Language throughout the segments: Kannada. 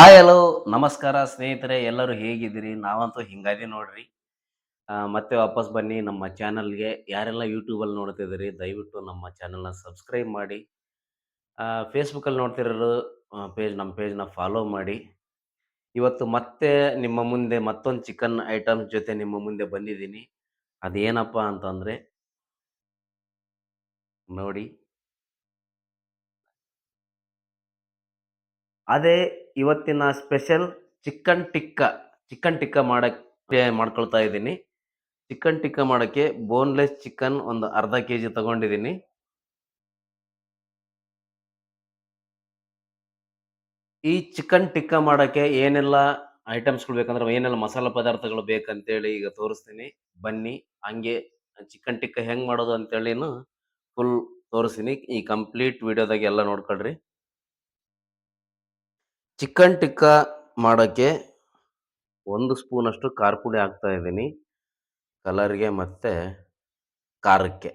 ಹಾಯ್ ಹಲೋ ನಮಸ್ಕಾರ ಸ್ನೇಹಿತರೆ, ಎಲ್ಲರೂ ಹೇಗಿದ್ದೀರಿ? ನಾವಂತೂ ಹಿಂಗಾದಿ ನೋಡ್ರಿ. ಮತ್ತೆ ವಾಪಸ್ ಬನ್ನಿ ನಮ್ಮ ಚಾನಲ್ಗೆ. ಯಾರೆಲ್ಲ ಯೂಟ್ಯೂಬಲ್ಲಿ ನೋಡ್ತಿದ್ದೀರಿ, ದಯವಿಟ್ಟು ನಮ್ಮ ಚಾನಲ್ನ ಸಬ್ಸ್ಕ್ರೈಬ್ ಮಾಡಿ. ಫೇಸ್ಬುಕ್ಕಲ್ಲಿ ನೋಡ್ತಿರೋರು ಪೇಜ್ ನಮ್ಮ ಪೇಜ್ನ ಫಾಲೋ ಮಾಡಿ. ಇವತ್ತು ಮತ್ತೆ ನಿಮ್ಮ ಮುಂದೆ ಮತ್ತೊಂದು ಚಿಕನ್ ಐಟಮ್ ಜೊತೆ ನಿಮ್ಮ ಮುಂದೆ ಬಂದಿದ್ದೀನಿ. ಅದೇನಪ್ಪ ಅಂತಂದರೆ, ನೋಡಿ. ಅದೇ ಇವತ್ತಿನ special chicken tikka chicken tikka ಮಾಡಕ್ಕೆ ಮಾಡ್ಕೊಳ್ತಾ ಇದ್ದೀನಿ. ಚಿಕನ್ ಟಿಕ್ಕ ಮಾಡೋಕ್ಕೆ ಬೋನ್ಲೆಸ್ ಚಿಕನ್ ಒಂದು ಅರ್ಧ ಕೆ ಜಿ ತಗೊಂಡಿದ್ದೀನಿ. ಈ ಚಿಕನ್ ಟಿಕ್ಕ ಮಾಡೋಕ್ಕೆ ಏನೆಲ್ಲ ಐಟಮ್ಸ್ಗಳು ಬೇಕಂದ್ರೆ, ಏನೆಲ್ಲ ಮಸಾಲೆ ಪದಾರ್ಥಗಳು ಬೇಕಂತೇಳಿ ಈಗ ತೋರಿಸ್ತೀನಿ. ಬನ್ನಿ, ಹಂಗೆ ಚಿಕನ್ ಟಿಕ್ಕ ಹೆಂಗೆ ಮಾಡೋದು ಅಂತೇಳಿನೂ ಫುಲ್ ತೋರಿಸ್ತೀನಿ. ಈ ಕಂಪ್ಲೀಟ್ ವಿಡಿಯೋದಾಗ ಎಲ್ಲ ನೋಡ್ಕೊಳ್ರಿ. ಚಿಕನ್ ಟಿಕ್ಕ ಮಾಡೋಕ್ಕೆ ಒಂದು ಸ್ಪೂನಷ್ಟು ಖಾರ ಪುಡಿ ಹಾಕ್ತಾ ಇದ್ದೀನಿ. ಕಲರ್ಗೆ ಮತ್ತು ಖಾರಕ್ಕೆ.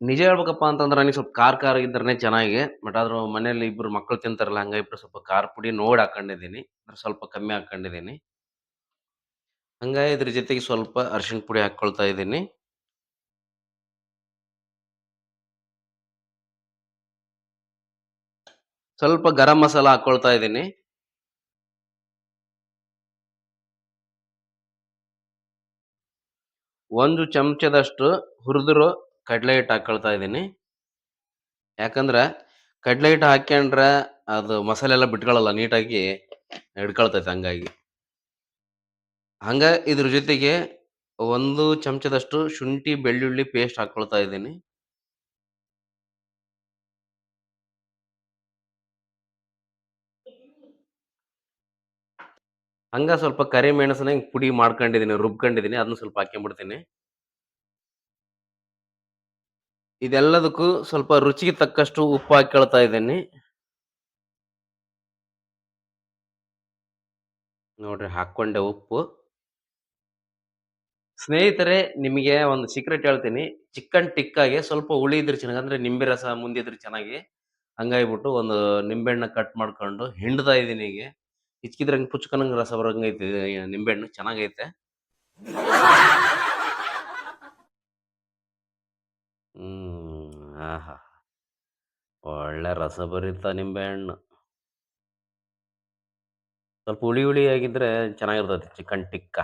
ನಿಜ ಹೇಳ್ಬೇಕಪ್ಪ ಅಂತಂದ್ರೆ ನನಗೆ ಸ್ವಲ್ಪ ಖಾರ ಖಾರ ಇದ್ರೆ ಚೆನ್ನಾಗಿ, ಬಟ್ ಆದರೂ ಮನೇಲಿ ಇಬ್ಬರು ಮಕ್ಕಳು ತಿಂತಾರಲ್ಲ, ಹಂಗಾಗಿ ಸ್ವಲ್ಪ ಖಾರ ಪುಡಿ ನೋಡಿ ಹಾಕೊಂಡಿದ್ದೀನಿ. ಅಂದ್ರೆ ಸ್ವಲ್ಪ ಕಮ್ಮಿ ಹಾಕೊಂಡಿದ್ದೀನಿ. ಹಂಗಾಗಿ ಇದ್ರ ಜೊತೆಗೆ ಸ್ವಲ್ಪ ಅರಿಶಿಣ ಪುಡಿ ಹಾಕ್ಕೊಳ್ತಾ ಇದ್ದೀನಿ. ಸ್ವಲ್ಪ ಗರಂ ಮಸಾಲ ಹಾಕೊಳ್ತಾ ಇದ್ದೀನಿ. ಒಂದು ಚಮಚದಷ್ಟು ಹುರಿದಿರೋ ಕಡಲೆ ಹಿಟ್ಟು ಹಾಕೊಳ್ತಾ ಇದ್ದೀನಿ. ಯಾಕಂದ್ರೆ ಕಡಲೆ ಹಿಟ್ಟು ಹಾಕ್ಯಂಡ್ರೆ ಅದು ಮಸಾಲೆ ಎಲ್ಲ ಬಿಟ್ಕೊಳ್ಳಲ್ಲ ನೀಟಾಗಿ ಹಿಡ್ಕೊಳ್ತೈತೆ ಹಂಗಾಗಿ. ಹಂಗ ಇದ್ರ ಜೊತೆಗೆ ಒಂದು ಚಮಚದಷ್ಟು ಶುಂಠಿ ಬೆಳ್ಳುಳ್ಳಿ ಪೇಸ್ಟ್ ಹಾಕೊಳ್ತಾ ಇದ್ದೀನಿ. ಹಂಗ ಸ್ವಲ್ಪ ಕರಿಮೆಣಸನ್ನ ಹಿಂಗ್ ಪುಡಿ ಮಾಡ್ಕೊಂಡಿದ್ದೀನಿ ರುಬ್ಕೊಂಡಿದ್ದೀನಿ ಅದನ್ನ ಸ್ವಲ್ಪ ಹಾಕ್ಕೊಂಬಿಡ್ತೀನಿ ಇದೆಲ್ಲದಕ್ಕೂ ಸ್ವಲ್ಪ ರುಚಿಗೆ ತಕ್ಕಷ್ಟು ಉಪ್ಪು ಹಾಕೊಳ್ತಾ ಇದ್ದೀನಿ. ನೋಡ್ರಿ, ಹಾಕ್ಕೊಂಡೆ ಉಪ್ಪು. ಸ್ನೇಹಿತರೆ, ನಿಮಗೆ ಒಂದು ಸೀಕ್ರೆಟ್ ಹೇಳ್ತೀನಿ. ಚಿಕನ್ ಟಿಕ್ಕಾಗೆ ಸ್ವಲ್ಪ ಹುಳಿ ಇದ್ರೆ ಚೆನ್ನಾಗಿ, ಅಂದ್ರೆ ನಿಂಬೆ ರಸ ಮುಂದಿದ್ರೆ ಚೆನ್ನಾಗಿ ಹಂಗಾಗಿಬಿಟ್ಟು ಒಂದು ನಿಂಬೆಹಣ್ಣ ಕಟ್ ಮಾಡ್ಕೊಂಡು ಹಿಂಡ್ತಾ ಇದ್ದೀನಿ ಈಗ ಹಿಚ್ಕಿದ್ರೆ ಹಂಗೆ ಪುಚ್ಕನಂಗೆ ರಸ ಬರಂಗೈತೆ ನಿಂಬೆಹಣ್ಣು, ಚೆನ್ನಾಗೈತೆ. ಹ್ಮ್, ಆಹಾ. ಒಳ್ಳೆ ರಸ ಬರೀತ ನಿಂಬೆಹಣ್ಣು. ಸ್ವಲ್ಪ ಹುಳಿ ಹುಳಿ ಆಗಿದ್ರೆ ಚೆನ್ನಾಗಿರ್ತೈತಿ ಚಿಕನ್ ಟಿಕ್ಕ.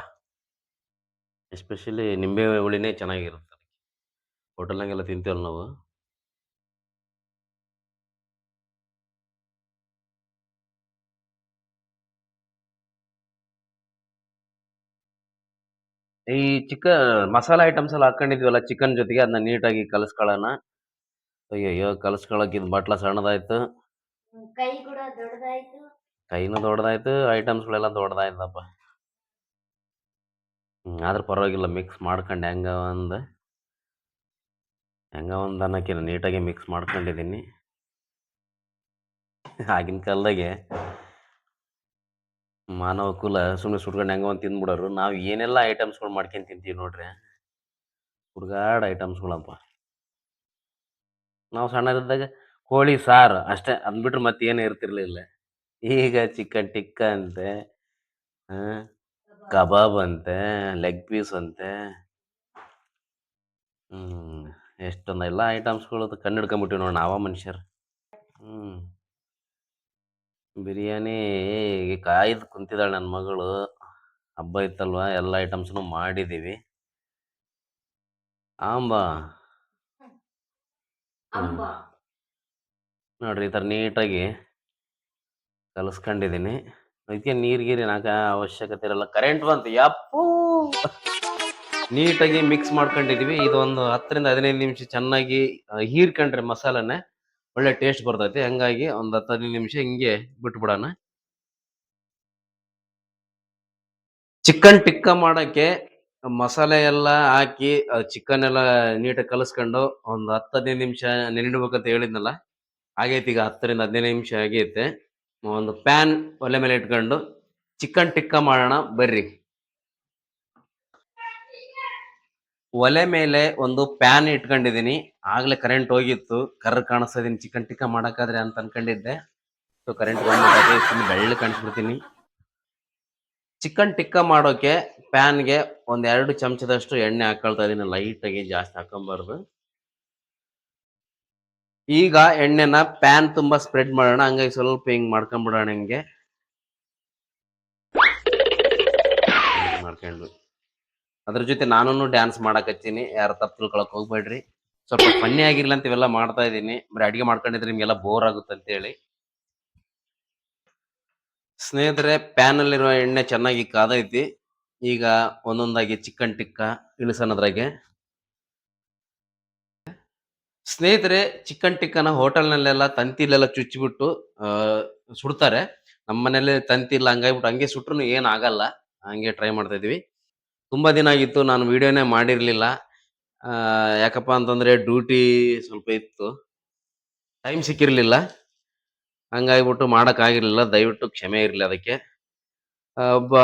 ಎಸ್ಪೆಷಲಿ ನಿಂಬೆ ಹುಳಿನೇ ಚೆನ್ನಾಗಿರುತ್ತೆ. ಹೋಟೆಲ್ನಾಗೆಲ್ಲ ತಿಂತೀವಲ್ಲ ನಾವು? ಈ ಚಿಕನ್ ಮಸಾಲೆ ಐಟಮ್ಸ್ ಎಲ್ಲ ಹಾಕೊಂಡಿದ್ವಲ್ಲ ಚಿಕನ್ ಜೊತೆಗೆ ಅದನ್ನ ನೀಟಾಗಿ ಕಲಸ್ಕೊಳ್ಳೋಣ. ಅಯ್ಯಯ್ಯೋ ಕಲಸ್ಕೊಳಕ್ ಇದು ಬಟ್ಲ ಸಣ್ಣದಾಯ್ತು. ಕೈ ಕೂಡ ದೊಡ್ಡದಾಯ್ತು. ಕೈನೂ ದೊಡ್ಡದಾಯ್ತು ಐಟಮ್ಸ್ಗಳೆಲ್ಲ ದೊಡ್ಡದಾಯ್ತಪ್ಪ. ಹ್ಮ್ ಆದ್ರೆ ಪರವಾಗಿಲ್ಲ ಮಿಕ್ಸ್ ಮಾಡ್ಕೊಂಡು ಹೆಂಗ ಒಂದು. ಹೆಂಗ ಒಂದು ಅನ್ನಕ್ಕೆ ನೀಟಾಗಿ ಮಿಕ್ಸ್ ಮಾಡ್ಕೊಂಡಿದ್ದೀನಿ. ಆಗಿನ ಕಾಲದಾಗೆ ಮಾನವ ಕುಲ ಸುಮ್ಮನೆ ಸುಟ್ಕೊಂಡು ಹೆಂಗೋ ಒಂದು ತಿಂದ್ಬಿಡೋರು. ನಾವು ಏನೆಲ್ಲ ಐಟಮ್ಸ್ಗಳು ಮಾಡ್ಕೊಂಡು ತಿಂತೀವಿ ನೋಡ್ರಿ. ಹುಡುಗಾಡ ಐಟಮ್ಸ್ಗಳಪ್ಪ ನಾವು ಸಣ್ಣದಿದ್ದಾಗ ಕೋಳಿ, ಸಾರು ಅಷ್ಟೇ ಅದ್ ಬಿಟ್ರೆ ಮತ್ತೆ ಏನು ಇರ್ತಿರ್ಲಿಲ್ಲ. ಈಗ ಚಿಕನ್ ಟಿಕ್ಕ ಅಂತೆ ಕಬಾಬ್ ಅಂತೆ ಲೆಗ್ ಪೀಸ್ ಅಂತೆ. ಎಷ್ಟೊಂದು ಎಷ್ಟೊಂದೆಲ್ಲ ಐಟಮ್ಸ್ಗಳು ಕಣ್ಣು ಹಿಡ್ಕೊಂಬಿಟ್ಟಿವಿ ನೋಡಿ ನಾವ ಮನುಷ್ಯರು. ಹ್ಮ್. ಬಿರಿಯಾನಿ ಈಗ ಕಾಯ್ದು ಕುಂತಿದ್ದಾಳೆ ನನ್ನ ಮಗಳು. ಹಬ್ಬ ಇತ್ತಲ್ವ ಎಲ್ಲ ಐಟಮ್ಸ್ನು ಮಾಡಿದ್ದೀವಿ ಆಂಬ. ನೋಡ್ರಿ ಈ ಥರ ನೀಟಾಗಿ ಕಲಿಸ್ಕೊಂಡಿದ್ದೀನಿ ಅದಕ್ಕೆ ನೀರು ಗೀರು ನಾಕ ಅವಶ್ಯಕತೆ ಇರಲ್ಲ. ಕರೆಂಟ್ ಬಂತು. ಯಪ್ಪು. ನೀಟಾಗಿ ಮಿಕ್ಸ್ ಮಾಡ್ಕೊಂಡಿದೀವಿ. ಇದೊಂದು ಹತ್ತರಿಂದ ಹದಿನೈದು ನಿಮಿಷ ಚೆನ್ನಾಗಿ ಹೀರ್ಕೊಂಡ್ರೆ ಮಸಾಲೆನೆ ಒಳ್ಳೆ ಟೇಸ್ಟ್ ಬರ್ತೈತಿ. ಹಂಗಾಗಿ ಒಂದು ಹತ್ತು ಹದಿನೈದು ನಿಮಿಷ ಹಿಂಗೆ ಬಿಟ್ಬಿಡೋಣ. ಚಿಕನ್ ಟಿಕ್ಕ ಮಾಡಕ್ಕೆ ಮಸಾಲೆ ಎಲ್ಲ ಹಾಕಿ ಚಿಕನ್ ಎಲ್ಲ ನೀಟಾಗಿ ಕಲಿಸ್ಕೊಂಡು ಒಂದು ಹತ್ತು ಹದಿನೈದು ನಿಮಿಷ ನೆನಿಡ್ಬೇಕಂತ ಹೇಳಿದ್ನಲ್ಲ, ಆಗೈತೆ ಈಗ ಹತ್ತರಿಂದ ಹದಿನೈದು ನಿಮಿಷ ಆಗೈತೆ. ಒಂದು ಪ್ಯಾನ್ ಒಲೆ ಮೇಲೆ ಇಟ್ಕೊಂಡು ಚಿಕನ್ ಟಿಕ್ಕ ಮಾಡೋಣ, ಬರ್ರಿ. ಒಲೆ ಮೇಲೆ ಒಂದು ಪ್ಯಾನ್ ಇಟ್ಕೊಂಡಿದ್ದೀನಿ. ಆಗ್ಲೇ ಕರೆಂಟ್ ಹೋಗಿತ್ತು. ಕರ್ರ್ ಕಾಣಿಸ್ತಾ ಇದೀನಿ ಚಿಕನ್ ಟಿಕ್ಕ ಮಾಡೋಕ್ಕಾದ್ರೆ ಅಂತ ಅನ್ಕೊಂಡಿದ್ದೆ. ಸೊ ಕರೆಂಟ್ ಬೆಳ್ಳಿ ಕಾಣಿಸ್ಬಿಡ್ತೀನಿ. ಚಿಕನ್ ಟಿಕ್ಕ ಮಾಡೋಕೆ ಪ್ಯಾನ್ಗೆ ಒಂದೆರಡು ಚಮಚದಷ್ಟು ಎಣ್ಣೆ ಹಾಕೊಳ್ತಾ ಇದ್ದೀನಿ. ಲೈಟ್ ಆಗಿ ಜಾಸ್ತಿ ಹಾಕೊಂಬಾರ್ದು ಈಗ ಎಣ್ಣೆನ ಪ್ಯಾನ್ ತುಂಬಾ ಸ್ಪ್ರೆಡ್ ಮಾಡೋಣ. ಹಂಗಾಗಿ ಸ್ವಲ್ಪ ಹಿಂಗ್ ಮಾಡ್ಕೊಂಡ್ಬಿಡೋಣ ಹಿಂಗ್. ಮಾಡ್ಕೊಂಡು. ಅದ್ರ ಜೊತೆ ನಾನು ಡ್ಯಾನ್ಸ್ ಮಾಡಕ್ ಹತ್ತೀನಿ ಯಾರು ತಪ್ಪು ತಿಳ್ಕೊಳಕ್ ಹೋಗ್ಬೇಡ್ರಿ. ಸ್ವಲ್ಪ ಫನ್ನಿ ಆಗಿರ್ಲಿ ಅಂತ ಇವೆಲ್ಲ ಮಾಡ್ತಾ ಇದೀನಿ ಬರೀ ಅಡಿಗೆ ಮಾಡ್ಕೊಂಡಿದ್ರೆ ನಿಮ್ಗೆಲ್ಲ ಬೋರ್ ಆಗುತ್ತೆ ಅಂತ ಹೇಳಿ. ಸ್ನೇಹಿತರೆ ಪ್ಯಾನ್ ಅಲ್ಲಿರುವ ಎಣ್ಣೆ ಚೆನ್ನಾಗಿ ಕಾದೈತಿ. ಈಗ ಒಂದೊಂದಾಗಿ ಚಿಕನ್ ಟಿಕ್ಕ ಇಳಿಸೋಣದ್ರಾಗೆ. ಸ್ನೇಹಿತರೆ, ಚಿಕನ್ ಟಿಕ್ಕನ ಹೋಟೆಲ್ನಲ್ಲೆಲ್ಲ ತಂತಿಲೆಲ್ಲ ಚುಚ್ಚಿಬಿಟ್ಟು ಸುಡ್ತಾರೆ. ನಮ್ಮ ಮನೇಲಿ ತಂತಿ ಇಲ್ಲ, ಹಂಗಾಗ್ಬಿಟ್ಟು ಹಂಗೆ ಸುಟ್ರು ಏನ್ ಆಗಲ್ಲ. ಹಂಗೆ ಟ್ರೈ ಮಾಡ್ತಾ ಇದೀವಿ ತುಂಬಾ ದಿನ ಆಗಿತ್ತು ನಾನು ವಿಡಿಯೋನೇ ಮಾಡಿರಲಿಲ್ಲ. ಯಾಕಪ್ಪ ಅಂತಂದ್ರೆ ಡ್ಯೂಟಿ ಸ್ವಲ್ಪ ಇತ್ತು. ಟೈಮ್ ಸಿಕ್ಕಿರ್ಲಿಲ್ಲ. ಹಂಗಾಗ್ಬಿಟ್ಟು ಮಾಡಕ್ ಆಗಿರ್ಲಿಲ್ಲ ದಯವಿಟ್ಟು ಕ್ಷಮೆ ಇರಲಿ ಅದಕ್ಕೆ. ಒಬ್ಬ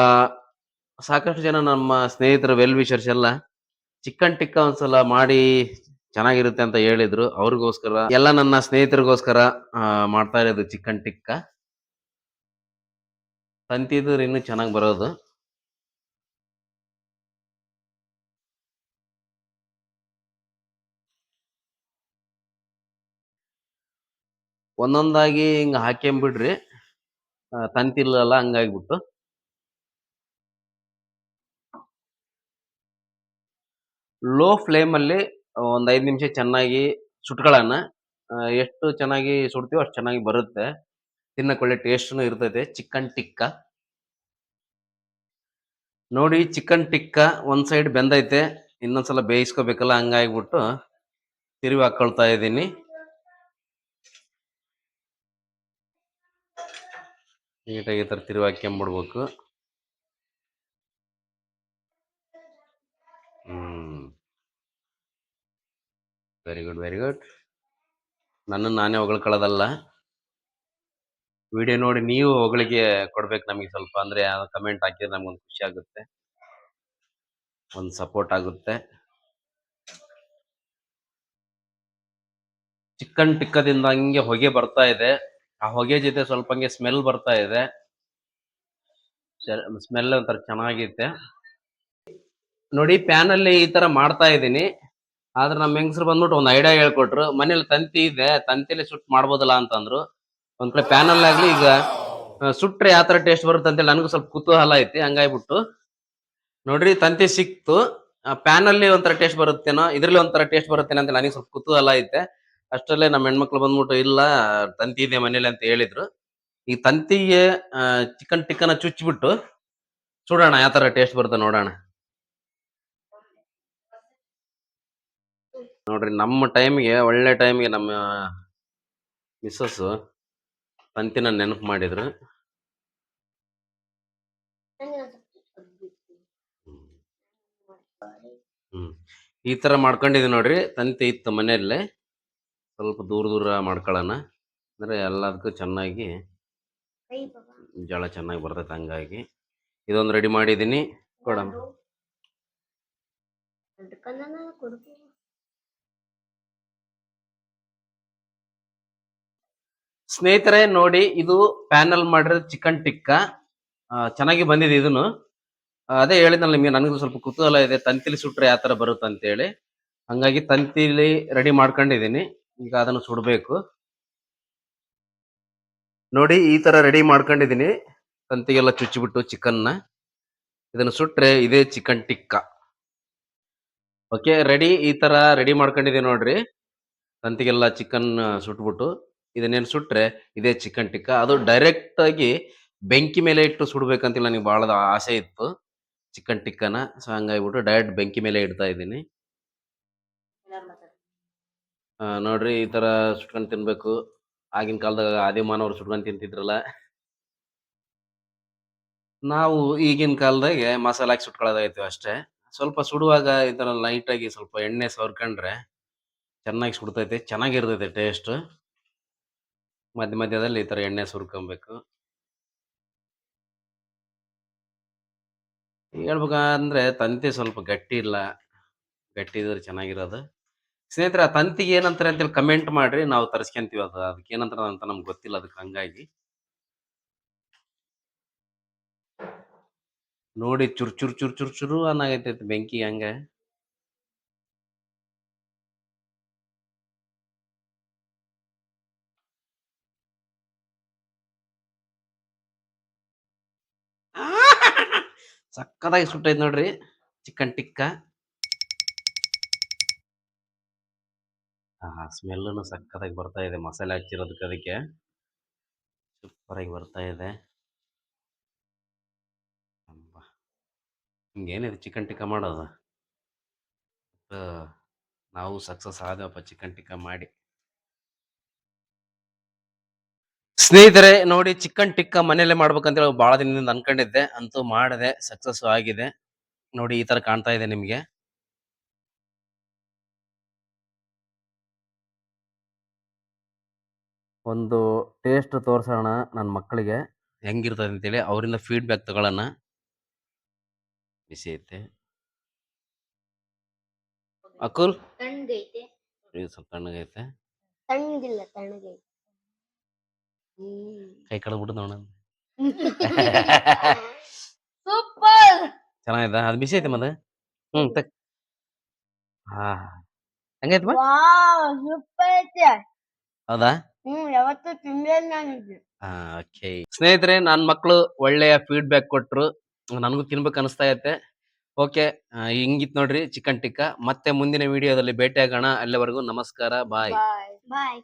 ಸಾಕಷ್ಟು ಜನ ನಮ್ಮ ಸ್ನೇಹಿತರ, ವೆಲ್ ವಿಶರ್ಸ್ ಎಲ್ಲ ಚಿಕನ್ ಟಿಕ್ಕ ಒಂದ್ಸಲ ಮಾಡಿ ಚೆನ್ನಾಗಿರುತ್ತೆ ಅಂತ ಹೇಳಿದ್ರು. ಅವ್ರಿಗೋಸ್ಕರ, ಎಲ್ಲ ನನ್ನ ಸ್ನೇಹಿತರಿಗೋಸ್ಕರ ಮಾಡ್ತಾ ಇರೋದು ಚಿಕನ್ ಟಿಕ್ಕ. ತಂತಿದ್ರೆ ಇನ್ನೂ ಚೆನ್ನಾಗಿ ಬರೋದು. ಒಂದೊಂದಾಗಿ ಹಿಂಗ ಹಾಕ್ಕೊಂಬಿಡ್ರಿ ಆ, ತಂತಿಲ್ಲಲ್ಲ ಹಂಗಾಗ್ಬಿಟ್ಟು. ಲೋ ಫ್ಲೇಮ್ ಅಲ್ಲಿ ಒಂದ್ ಐದ್ ನಿಮಿಷ ಚೆನ್ನಾಗಿ ಸುಟ್ಕೊಳ್ಳೋಣ ಎಷ್ಟು ಚೆನ್ನಾಗಿ ಸುಡ್ತೀವೋ ಅಷ್ಟು ಚೆನ್ನಾಗಿ ಬರುತ್ತೆ. ತಿನ್ನಕ್ ಒಳ್ಳೆ ಟೇಸ್ಟ್ನು ಇರ್ತೈತೆ. ಚಿಕನ್ ಟಿಕ್ಕ. ನೋಡಿ ಚಿಕನ್ ಟಿಕ್ಕ ಒಂದ್ ಸೈಡ್ ಬೆಂದೈತೆ. ಇನ್ನೊಂದ್ಸಲ ಬೇಯಿಸ್ಕೋಬೇಕಲ್ಲ ಹಂಗಾಗ್ಬಿಟ್ಟು ತಿರುವಿ ಹಾಕೊಳ್ತಾ ಇದ್ದೀನಿ. ನೀಟಾಗಿ ಈ ಥರ ತಿರುವಾಕ್ಯಂಬಿಡ್ಬೇಕು ಹ್ಞೂ ವೆರಿ ಗುಡ್ ವೆರಿ ಗುಡ್ ನನ್ನ ನಾನೇ ಹೊಗಳ್ಕೊಳ್ಳೋದಲ್ಲ. ವಿಡಿಯೋ ನೋಡಿ ನೀವು ಹೊಗಳಿಗೆ ಕೊಡ್ಬೇಕು ನಮಗೆ ಸ್ವಲ್ಪ, ಅಂದ್ರೆ ಕಮೆಂಟ್ ಹಾಕಿದ್ರೆ ನಮ್ಗೊಂದು ಖುಷಿ ಆಗುತ್ತೆ. ಒಂದು ಸಪೋರ್ಟ್ ಆಗುತ್ತೆ. ಚಿಕ್ಕನ್ ಟಿಕ್ಕದಿಂದ ಹಂಗೆ ಹೊಗೆ ಬರ್ತಾ ಇದೆ. ಆ ಹೊಗೆ ಜೊತೆ ಸ್ವಲ್ಪ ಹಂಗೆ ಸ್ಮೆಲ್ ಬರ್ತಾ ಇದೆ. ಸ್ಮೆಲ್ ಒಂಥರ ಚೆನ್ನಾಗೈತೆ. ನೋಡಿ ಪ್ಯಾನ್ ಅಲ್ಲಿ ಈ ತರ ಮಾಡ್ತಾ ಇದ್ದೀನಿ. ಆದ್ರೆ ನಮ್ಮ ಹೆಂಗಸರು ಬಂದ್ಬಿಟ್ಟು ಒಂದು ಐಡಿಯಾ ಹೇಳ್ಕೊಟ್ರು. ಮನೇಲಿ ತಂತಿ ಇದೆ, ತಂತಿಲಿ ಸುಟ್ ಮಾಡ್ಬೋದಲ್ಲ ಅಂತಂದ್ರು. ಒಂದ್ ಕಡೆ ಪ್ಯಾನ್ ಅಲ್ಲಿ ಆಗ್ಲಿ ಈಗ ಸುಟ್ರೆ ಯಾವ ತರ ಟೇಸ್ಟ್ ಬರುತ್ತೆ ಅಂತೇಳಿ ನನಗೂ ಸ್ವಲ್ಪ ಕುತೂಹಲ ಐತಿ, ಹಂಗಾಗ್ಬಿಟ್ಟು. ನೋಡ್ರಿ, ತಂತಿ ಸಿಕ್ತು. ಪ್ಯಾನ್ ಅಲ್ಲಿ ಒಂಥರ ಟೇಸ್ಟ್ ಬರುತ್ತೇನೋ, ಇದ್ರಲ್ಲಿ ಒಂಥರ ಟೇಸ್ಟ್ ಬರುತ್ತೇನೋ ಅಂತ ನನಗೆ ಸ್ವಲ್ಪ ಕುತೂಹಲ ಐತೆ. ಅಷ್ಟರಲ್ಲೇ ನಮ್ಮ ಹೆಣ್ಮಕ್ಳು ಬಂದ್ಬಿಟ್ಟು, ಇಲ್ಲ, ತಂತಿ ಇದೆ ಮನೇಲಿ ಅಂತ ಹೇಳಿದ್ರು. ಈ ತಂತಿಗೆ ಚಿಕನ್ ಟಿಕ್ಕನ ಚುಚ್ಚಿಬಿಟ್ಟು ಸುಡೋಣ ಯಾವ ತರ ಟೇಸ್ಟ್ ಬರುತ್ತೆ ನೋಡೋಣ. ನೋಡ್ರಿ, ನಮ್ಮ ಟೈಮ್ಗೆ, ಒಳ್ಳೆ ಟೈಮ್ಗೆ ನಮ್ಮ ಮಿಸ್ಸಸ್ ತಂತಿನ ನೆನಪು ಮಾಡಿದ್ರು. ಈ ತರ ಮಾಡ್ಕೊಂಡಿದ್ವಿ ನೋಡ್ರಿ, ತಂತಿ ಇತ್ತು ಮನೆಯಲ್ಲೇ. ಸ್ವಲ್ಪ ದೂರ ದೂರ ಮಾಡ್ಕೊಳ್ಳೋಣ ಅಂದ್ರೆ ಎಲ್ಲದಕ್ಕೂ ಚೆನ್ನಾಗಿ ಜಳ ಚೆನ್ನಾಗಿ ಬರ್ತೈತೆ ಹಂಗಾಗಿ. ಇದೊಂದು ರೆಡಿ ಮಾಡಿದ್ದೀನಿ. ಕೊಡಮ್ಮ. ಸ್ನೇಹಿತರೆ ನೋಡಿ ಇದು ಪ್ಯಾನಲ್ ಮಾಡಿರೋ ಚಿಕನ್ ಟಿಕ್ಕ ಚೆನ್ನಾಗಿ ಬಂದಿದೆ ಇದನ್ನು. ಅದೇ ಹೇಳಿದ್ನಲ್ಲ ನಿಮಗೆ ನನಗೂ ಸ್ವಲ್ಪ ಕುತೂಹಲ ಇದೆ. ತಂತಿಲಿ ಸುಟ್ರೆ ಯಾವ ಥರ ಬರುತ್ತೆ ಅಂತೇಳಿ ಹಂಗಾಗಿ ತಂತಿಲಿ ರೆಡಿ ಮಾಡ್ಕೊಂಡಿದ್ದೀನಿ. ಈಗ ಅದನ್ನು ಸುಡಬೇಕು. ನೋಡಿ, ಈ ತರ ರೆಡಿ ಮಾಡ್ಕೊಂಡಿದ್ದೀನಿ. ತಂತಿಗೆಲ್ಲ ಚುಚ್ಚಿಬಿಟ್ಟು ಚಿಕನ್ನ ಇದನ್ನು ಸುಟ್ರೆ ಇದೇ ಚಿಕನ್ ಟಿಕ್ಕ ಓಕೆ ರೆಡಿ ಈ ತರ ರೆಡಿ ಮಾಡ್ಕೊಂಡಿದ್ದೀನಿ ನೋಡ್ರಿ. ತಂತಿಗೆಲ್ಲ ಚಿಕನ್ ಸುಟ್ಬಿಟ್ಟು ಇದನ್ನೇನು ಸುಟ್ರೆ ಇದೇ ಚಿಕನ್ ಟಿಕ್ಕ ಅದು ಡೈರೆಕ್ಟ್ ಆಗಿ ಬೆಂಕಿ ಮೇಲೆ ಇಟ್ಟು ಸುಡ್ಬೇಕಂತಿಲ್ಲ ನನಗೆ ಬಹಳ ಆಸೆ ಇತ್ತು ಚಿಕನ್ ಟಿಕ್ಕನ ಸೊ ಹಂಗಾಗ್ಬಿಟ್ಟು ಡೈರೆಕ್ಟ್ ಬೆಂಕಿ ಮೇಲೆ ಇಡ್ತಾ ಇದ್ದೀನಿ. ಆ, ನೋಡ್ರಿ ಈ ತರ ಸುಟ್ಕೊಂಡ್ ತಿನ್ಬೇಕು. ಆಗಿನ ಕಾಲದಾಗ ಆದಿಮಾನವ್ರು ಸುಟ್ಕೊಂಡ್ ತಿಂತಿದ್ರಲ್ಲ. ನಾವು ಈಗಿನ ಕಾಲದಾಗೆ ಮಸಾಲೆ ಹಾಕಿ ಅಷ್ಟೇ. ಸ್ವಲ್ಪ ಸುಡುವಾಗ ಈ ತರ ಲೈಟ್ ಆಗಿ ಸ್ವಲ್ಪ ಎಣ್ಣೆ ಸವರ್ಕೊಂಡ್ರೆ ಚೆನ್ನಾಗಿ ಸುಡ್ತೈತೆ ಚೆನ್ನಾಗಿರ್ತೈತೆ ಟೇಸ್ಟ್. ಮಧ್ಯ ಮಧ್ಯದಲ್ಲಿ ಈ ತರ ಎಣ್ಣೆ ಸುರ್ಕೊಬೇಕು. ಹೇಳ್ಬೇಕಂದ್ರೆ ತಂತಿ ಸ್ವಲ್ಪ ಗಟ್ಟಿ ಇಲ್ಲ. ಗಟ್ಟಿ ಇದ್ರೆ ಚೆನ್ನಾಗಿರೋದು. ಸ್ನೇಹಿತರೆ ತಂತಿಗೆ ಏನಂತಾರೆ ಅಂತೇಳಿ ಕಮೆಂಟ್ ಮಾಡ್ರಿ, ನಾವು ತರಿಸ್ಕೊಂತೀವಿ ಅದು. ಅದಕ್ಕೆ ಏನಂತಾರ ಅಂತ ನಮ್ಗೆ ಗೊತ್ತಿಲ್ಲ ಅದಕ್ಕೆ ಹಂಗಾಗಿ. ನೋಡಿ, ಚುರ್ ಚುರ್ ಚುರ್ ಚುರ್, ಚುರು ಅನ್ನಾಗೈತೈತಿ ಬೆಂಕಿ ಹಂಗ. ಸಕ್ಕದಾಗಿ ಸುಟ್ಟೈತಿ ನೋಡ್ರಿ ಚಿಕನ್ ಟಿಕ್ಕ. ಹಾ ಸ್ಮೆಲ್ಲೂ ಸಕ್ಕತ್ತಾಗಿ ಬರ್ತಾ ಇದೆ. ಮಸಾಲೆ ಹಚ್ಚಿರೋದಕ್ಕೆ ಅದಕ್ಕೆ. ಸೂಪರ್ ಆಗಿ ಬರ್ತಾ ಇದೆ. ಹಿಂಗೇನಿದೆ ಚಿಕನ್ ಟಿಕ್ಕ ಮಾಡೋದು? ನಾವು ಸಕ್ಸಸ್ ಆದವಪ್ಪ ಚಿಕನ್ ಟಿಕ್ಕ ಮಾಡಿ. ಸ್ನೇಹಿತರೆ, ನೋಡಿ ಚಿಕನ್ ಟಿಕ್ಕ ಮನೇಲೆ ಮಾಡ್ಬೇಕಂತೇಳಿ ಬಹಳ ದಿನದಿಂದ ಅನ್ಕೊಂಡಿದ್ದೆ. ಅಂತೂ ಮಾಡಿದೆ. ಸಕ್ಸಸ್ ಆಗಿದೆ. ನೋಡಿ ಈ ತರ ಕಾಣ್ತಾ ಇದೆ ನಿಮ್ಗೆ. ಒಂದು ಟೇಸ್ಟ್ ತೋರ್ಸೋಣ ನನ್ನ ಮಕ್ಕಳಿಗೆ. ಹೆಂಗಿರ್ತದೆ ಅಂತೇಳಿ ಅವರಿಂದ ಫೀಡ್ಬ್ಯಾಕ್ ತಗೊಳ್ಳೋಣ. ಬಿಸಿ ಐತೆ. ಅಕುಲ್? ತಣ್ಣಗೈತೆ. ಇದು ಸ್ವಲ್ಪ ತಣ್ಣಗೈತೆ. ತಣ್ಣಗಿಲ್ಲ ತಣ್ಣಗೈತೆ. ಹ್ಮ್. ಕೈ ಕಳೆದ್ಬಿಟ್ಟು ನೋಡೋಣ. ಸೂಪರ್. ಚೆನ್ನಾಗಿದೆ ಅದು ಬಿಸಿ ಐತೆ ಮತ್ತೆ? ಹ್ಮ್ ತಕ್. ಹಾಂ ಹಂಗೈತೆ ಸೂಪರ್ ಐತೆ. ಹೌದಾ? ಹ್ಮ್ ಯಾವತ್ತೂ ತಿಂದಿಲ್ಲ ನಾನು ಇದು ಓಕೆ ಸ್ನೇಹಿತರೆ ನನ್ನ ಮಕ್ಕಳು ಒಳ್ಳೆಯ ಫೀಡ್ಬ್ಯಾಕ್ ಕೊಟ್ರು. ನನಗೂ ತಿನ್ಬೇಕು ಅನಿಸ್ತಾ ಐತೆ ಓಕೆ ಹಿಂಗಿತ್ ನೋಡ್ರಿ ಚಿಕನ್ ಟಿಕ್ಕ. ಮತ್ತೆ ಮುಂದಿನ ವಿಡಿಯೋದಲ್ಲಿ ಭೇಟಿಯಾಗೋಣ. ಅಲ್ಲಿವರೆಗೂ ನಮಸ್ಕಾರ ಬಾಯ್ ಬಾಯ್ ಬಾಯ್